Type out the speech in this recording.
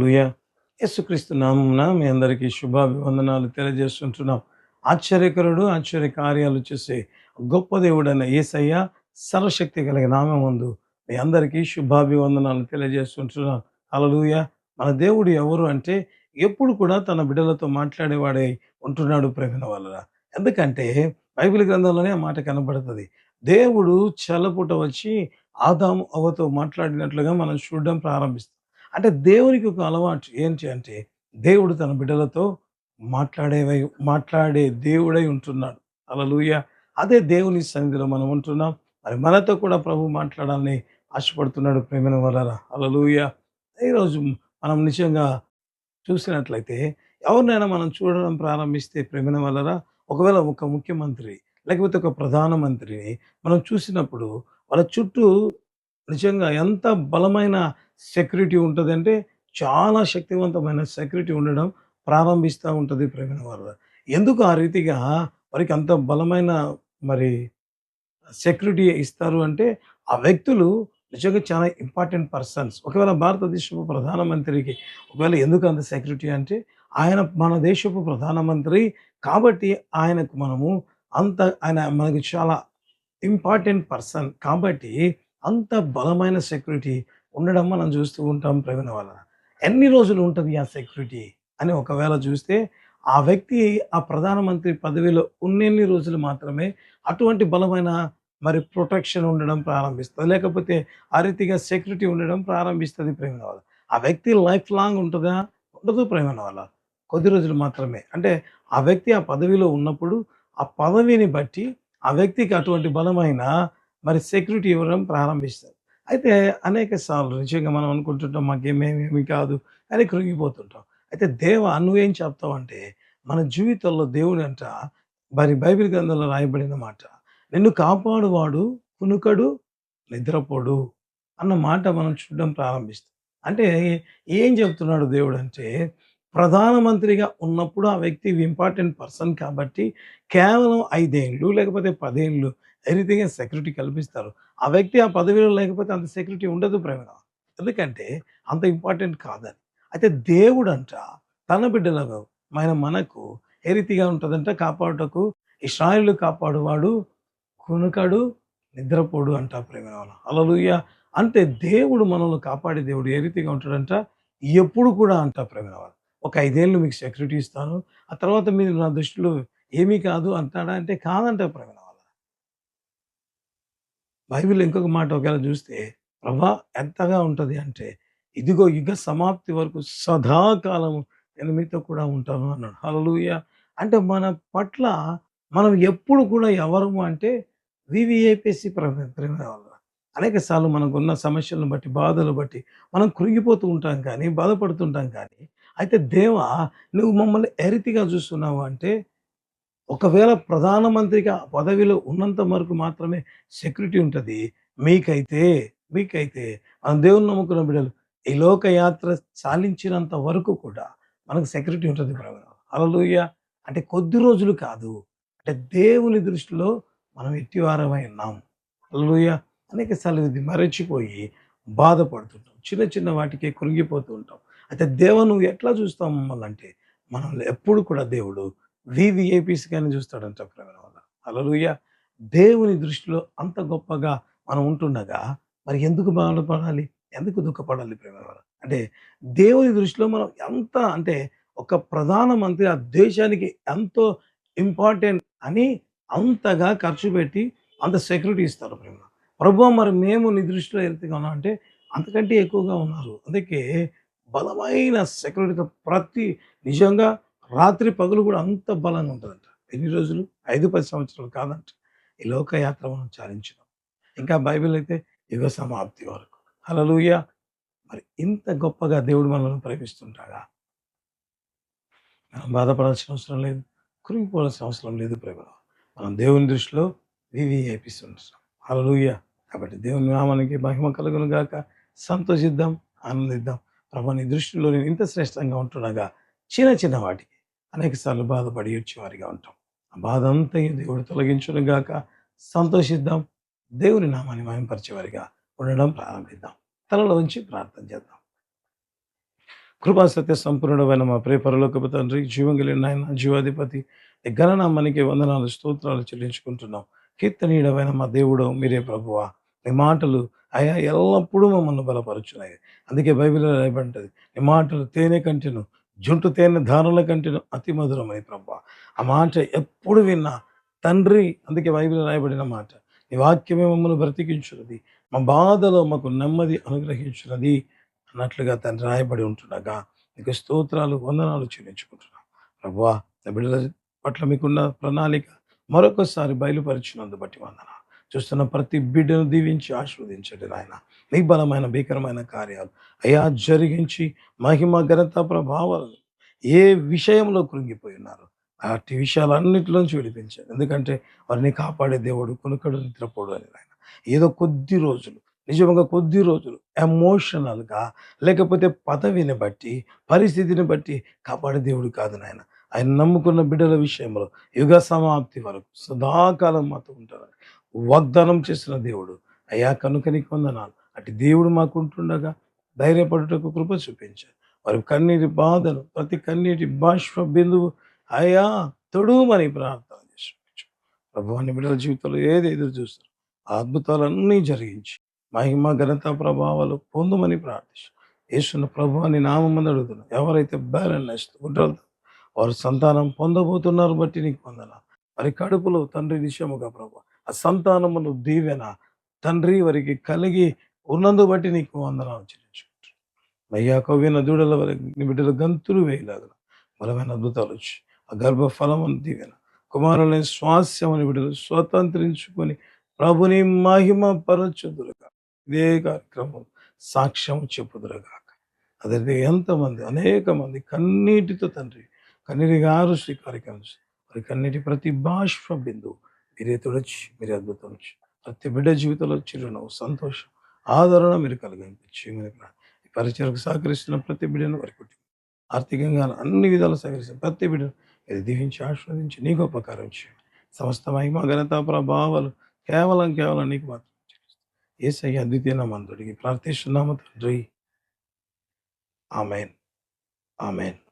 లూయ యేసుక్రీస్తు నామమున మీ అందరికీ శుభాభివందనాలు తెలియజేస్తుంటున్నాం. ఆశ్చర్యకరుడు ఆశ్చర్య కార్యాలు చేసే గొప్ప దేవుడైన యేసయ్య సర్వశక్తి కలిగిన నామం ముందు మీ అందరికీ శుభాభివందనాలు తెలియజేస్తుంటున్నాం. అలలుయ మన దేవుడు ఎవరు అంటే ఎప్పుడు కూడా తన బిడ్డలతో మాట్లాడేవాడే ఉంటున్నాడు ప్రేమిన వలన ఎందుకంటే బైబిల్ గ్రంథంలోనే ఆ మాట కనబడుతుంది. దేవుడు చల్లపుట వచ్చి ఆదాము అవతో మాట్లాడినట్లుగా మనం చూడడం ప్రారంభిస్తాం. అంటే దేవునికి ఒక అలవాటు ఏంటి అంటే దేవుడు తన బిడ్డలతో మాట్లాడేవై మాట్లాడే దేవుడై ఉంటున్నాడు. అలలుయ అదే దేవుని సన్నిధిలో మనం ఉంటున్నాం. మరి మనతో కూడా ప్రభు మాట్లాడాలని ఆశపడుతున్నాడు ప్రేమిన వలరా అలలుయ ఈరోజు మనం నిజంగా చూసినట్లయితే ఎవరినైనా మనం చూడడం ప్రారంభిస్తే ప్రేమిన వలరా ఒకవేళ ఒక ముఖ్యమంత్రి లేకపోతే ఒక ప్రధానమంత్రిని మనం చూసినప్పుడు వాళ్ళ చుట్టూ నిజంగా ఎంత బలమైన సెక్యూరిటీ ఉంటుందంటే చాలా శక్తివంతమైన సెక్యూరిటీ ఉండడం ప్రారంభిస్తూ ఉంటుంది ప్రేమిన వారు ఎందుకు ఆ రీతిగా వారికి అంత బలమైన మరి సెక్యూరిటీ ఇస్తారు అంటే ఆ వ్యక్తులు నిజంగా చాలా ఇంపార్టెంట్ పర్సన్స్. ఒకవేళ భారతదేశపు ప్రధానమంత్రికి ఒకవేళ ఎందుకు అంత సెక్యూరిటీ అంటే ఆయన మన దేశపు ప్రధానమంత్రి కాబట్టి ఆయనకు మనము అంత ఆయన మనకి చాలా ఇంపార్టెంట్ పర్సన్ కాబట్టి అంత బలమైన సెక్యూరిటీ ఉండడం మనం చూస్తూ ఉంటాం ప్రవీణ వలన. ఎన్ని రోజులు ఉంటుంది ఆ సెక్యూరిటీ అని ఒకవేళ చూస్తే ఆ వ్యక్తి ఆ ప్రధానమంత్రి పదవిలో ఉన్నెన్ని రోజులు మాత్రమే అటువంటి బలమైన మరి ప్రొటెక్షన్ ఉండడం ప్రారంభిస్తుంది. లేకపోతే ఆ రీతిగా సెక్యూరిటీ ఉండడం ప్రారంభిస్తుంది ప్రేమ వల్ల. ఆ వ్యక్తి లైఫ్ లాంగ్ ఉంటుందా? ఉండదు ప్రేమ వల్ల. కొద్ది రోజులు మాత్రమే. అంటే ఆ వ్యక్తి ఆ పదవిలో ఉన్నప్పుడు ఆ పదవిని బట్టి ఆ వ్యక్తికి అటువంటి బలమైన మరి సెక్యూరిటీ ఇవ్వడం ప్రారంభిస్తారు అయితే అనేక సార్లు నిజంగా మనం అనుకుంటుంటాం మాకేమేమేమి కాదు అని కృంగిపోతుంటాం. అయితే దేవ నువ్వేం చెప్తావు అంటే మన జీవితంలో దేవుడు అంట మరి బైబిల్ గ్రంథంలో రాయబడిన మాట నిన్ను కాపాడువాడు కునుకడు నిద్రపోడు అన్న మాట మనం చూడడం ప్రారంభిస్తాం. అంటే ఏం చెప్తున్నాడు దేవుడు అంటే ప్రధానమంత్రిగా ఉన్నప్పుడు ఆ వ్యక్తి ఇంపార్టెంట్ పర్సన్ కాబట్టి కేవలం ఐదేళ్ళు లేకపోతే పదేళ్ళు రీతిగా సెక్యూరిటీ కల్పిస్తారు. ఆ వ్యక్తి ఆ పదవిలో లేకపోతే అంత సెక్యూరిటీ ఉండదు ప్రవీణ ఎందుకంటే అంత ఇంపార్టెంట్ కాదని. అయితే దేవుడు అంట తన బిడ్డలకు మన మనకు ఏ రీతిగా ఉంటుందంట? కాపాడుటకు ఇస్రాయిల్ కాపాడువాడు కునుకడు నిద్రపోడు అంట ప్రేమ అలలుయ్య అంటే దేవుడు మనల్ని కాపాడే దేవుడు ఏ రీతిగా ఉంటాడంట? ఎప్పుడు కూడా అంట ప్రేమ ఒక ఐదేళ్ళు మీకు సెక్యూరిటీ ఇస్తాను. ఆ తర్వాత మీరు నా దృష్టిలో ఏమీ కాదు అంటాడా? అంటే కాదంట ప్రేమ బైబిల్ ఇంకొక మాట ఒకవేళ చూస్తే ప్రభా ఎంతగా ఉంటుంది అంటే ఇదిగో యుగ సమాప్తి వరకు సదాకాలము నేను మీతో కూడా ఉంటాను అన్నాడు. హలలుయ అంటే మన పట్ల మనం ఎప్పుడు కూడా ఎవరము అంటే వివిఐపిసి ప్రేమ ప్రేమ అనేక సార్లు మనకున్న సమస్యలను బట్టి బాధలు బట్టి మనం కృంగిపోతూ ఉంటాం కానీ బాధపడుతుంటాం కానీ అయితే దేవ నువ్వు మమ్మల్ని ఎరితిగా చూస్తున్నావు అంటే ఒకవేళ ప్రధానమంత్రిగా పదవిలో ఉన్నంత వరకు మాత్రమే సెక్యూరిటీ ఉంటుంది. మీకైతే మీకైతే మన దేవుని నమ్ముకున్న బిడ్డలు ఈ లోకయాత్ర చాలించినంత వరకు కూడా మనకు సెక్యూరిటీ ఉంటుంది అలలుయ అంటే కొద్ది రోజులు కాదు. అంటే దేవుని దృష్టిలో మనం ఎట్టివారమై ఉన్నాం. అలలుయ అనేక సార్లు ఇది మరచిపోయి బాధపడుతుంటాం. చిన్న చిన్న వాటికి కృంగిపోతూ ఉంటాం. అయితే దేవ నువ్వు ఎట్లా చూస్తావు మమ్మల్ని అంటే మనల్ని ఎప్పుడు కూడా దేవుడు వివిఐపీస్ కానీ చూస్తాడంట ప్రేమ వల్ల అలలుయ దేవుని దృష్టిలో అంత గొప్పగా మనం ఉంటుండగా మరి ఎందుకు బాధపడాలి? ఎందుకు దుఃఖపడాలి ప్రేమ వల్ల అంటే దేవుని దృష్టిలో మనం ఎంత అంటే ఒక ప్రధానమంత్రి ఆ దేశానికి ఎంతో ఇంపార్టెంట్ అని అంతగా ఖర్చు పెట్టి అంత సెక్యూరిటీ ఇస్తారు ప్రేమ ప్రభు మరి మేము నీ దృష్టిలో ఎంతగా ఉన్నాం అంటే అంతకంటే ఎక్కువగా ఉన్నారు. అందుకే బలమైన సెక్యూరిటీతో ప్రతి నిజంగా రాత్రి పగులు కూడా అంత బలంగా ఉంటుందంట. ఎన్ని రోజులు? ఐదు పది సంవత్సరాలు కాదంట. ఈ లోకయాత్ర మనం చాలించినాం. ఇంకా బైబిల్ అయితే యుగ సమాప్తి వరకు. హలలుయ మరి ఇంత గొప్పగా దేవుడు మనల్ని ప్రేమిస్తుంటాడా? మనం బాధపడాల్సిన అవసరం లేదు. కురిగిపోవాల్సిన అవసరం లేదు ప్రేమ మనం దేవుని దృష్టిలో వివిఐపిస్తుంటాం హలలుయ కాబట్టి దేవుని నామానికి మహిమ కలుగును గాక. సంతోషిద్దాం ఆనందిద్దాం. ప్రభు నీ దృష్టిలో నేను ఇంత శ్రేష్టంగా ఉంటుండగా చిన్న చిన్న వాటికి. అనేకసార్లు బాధపడి వచ్చేవారిగా ఉంటాం. ఆ బాధ అంతా దేవుడు తొలగించును గాక సంతోషిద్దాం. దేవుని నామాన్ని మహింపరిచేవారిగా ఉండడం ప్రారంభిద్దాం. తనలోంచి ఉంచి ప్రార్థన చేద్దాం. కృపా సత్య సంపూర్ణమైన మా ప్రేపరలోకపు తండ్రి జీవం కలిగిన ఆయన జీవాధిపతి నీ ఘననామానికి వందనాలు స్తోత్రాలు చెల్లించుకుంటున్నాం. కీర్తనీయుడమైన మా దేవుడు మీరే ప్రభువా. నీ మాటలు అయా ఎల్లప్పుడూ మమ్మల్ని బలపరుచున్నాయి. అందుకే బైబిల్లో రాయబడ్డది నీ మాటలు తేనె కంటెను జుంటు తేనె ధారల కంటెను అతి మధురమై ప్రభా. ఆ మాట ఎప్పుడు విన్నా తండ్రి అందుకే బైబిల్ రాయబడిన మాట నీ వాక్యమే మమ్మల్ని బ్రతికించున్నది మా బాధలో మాకు నెమ్మది అనుగ్రహించున్నది అన్నట్లుగా తండ్రి రాయబడి ఉంటుండగా నీకు స్తోత్రాలు వందనాలు చెల్లించుకుంటున్నాం. ప్రభా బిడ్డల పట్ల మీకున్న ప్రణాళిక మరొకసారి బయలుపరిచినందు బట్టి వందన చూస్తున్న ప్రతి బిడ్డను దీవించి ఆస్వాదించండి నాయన. నీ బలమైన భీకరమైన కార్యాలు అయా జరిగించి మహిమ ఘనత ప్రభావాలను ఏ విషయంలో కృంగిపోయి ఉన్నారు అట్టి విషయాలన్నింటిలోంచి విడిపించారు ఎందుకంటే వారిని కాపాడే దేవుడు కొనుకడు నిద్రపోడు అని ఆయన ఏదో కొద్ది రోజులు నిజంగా కొద్ది రోజులు ఎమోషనల్గా లేకపోతే పదవిని బట్టి పరిస్థితిని బట్టి కాపాడే దేవుడు కాదు నాయన. ఆయన నమ్ముకున్న బిడ్డల విషయంలో యుగ సమాప్తి వరకు సదాకాలం మాతో ఉంటారని వాగ్దానం చేసిన దేవుడు. అయ్యా కనుకని కొందనాలు వందనాలు. అటు దేవుడు మాకు ఉంటుండగా ధైర్యపడుటకు కృప చూపించారు. వారి కన్నీటి బాధను ప్రతి కన్నీటి బాష్ప బిందువు అయ్యా తొడుమని ప్రార్థన చేసి ప్రభువాన్ని బిడ్డల జీవితంలో ఏది ఎదురు చూస్తారు అద్భుతాలన్నీ జరిగించి మహిమ ఘనత ప్రభావాలు పొందమని ప్రార్థిస్తాం యేసున్న ప్రభువాన్ని అని అడుగుతున్నాం. ఎవరైతే బ్యాలెన్స్ గుడ్డలతో వారు సంతానం పొందబోతున్నారు బట్టి నీకు పొందన వారి కడుపులో తండ్రి విషయముగా ప్రభు. ఆ సంతానమును దీవెన తండ్రి వారికి కలిగి ఉన్నందు బట్టి నీకు వందనాలు చెల్లించుకుంటారు మయ్యా కవ్విన దూడల వరకు నీ బిడ్డలు గంతులు వేయలాగిన. బలమైన అద్భుతాలు వచ్చి ఆ గర్భఫలం అని దీవెన. కుమారులని స్వాస్యమని బిడ్డలు స్వతంత్రించుకొని ప్రభుని మహిమ పరచుదురుగా ఇదే కార్యక్రమం సాక్ష్యం చెప్పుదురుగాక. అదే ఎంతమంది అనేక మంది కన్నీటితో తండ్రి కన్నీటి గారు శ్రీ కార్యక్రమం మరి కన్నీటి ప్రతి బాష్ప బిందువు మీరే తుడచి మీరే అద్భుతం ప్రతి బిడ్డ జీవితంలో చిరునవ్వు సంతోషం ఆదరణ మీరు కలిగించి. ఈ పరిచయకు సహకరిస్తున్న ప్రతి బిడ్డను వారి కుటుంబం ఆర్థికంగా అన్ని విధాలు సహకరిస్తున్న ప్రతి బిడ్డను మీరు దీవించి ఆస్వాదించి నీకు ఉపకారం చేయండి. సమస్త మహిమ ఘనత ప్రభావాలు కేవలం కేవలం నీకు మాత్రం ఏసయ్య అద్వితీయ నామంతుడికి ప్రార్థిస్తున్నాము తండ్రి. ఆమెన్. ఆమెన్.